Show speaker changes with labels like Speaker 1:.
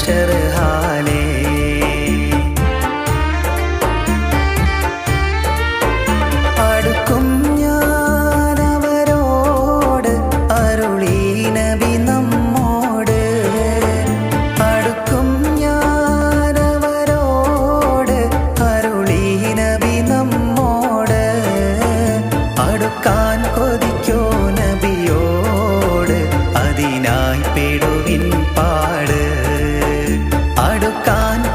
Speaker 1: ഹഷർ ഹാലേ. അടുക്കും ഞാൻ അവരോട് അരുളി നമ്മോട്. അടുക്കും ഞാൻ അവരോട് അരുളി നമ്മോട്. അടുക്കാൻ കൊതി கான்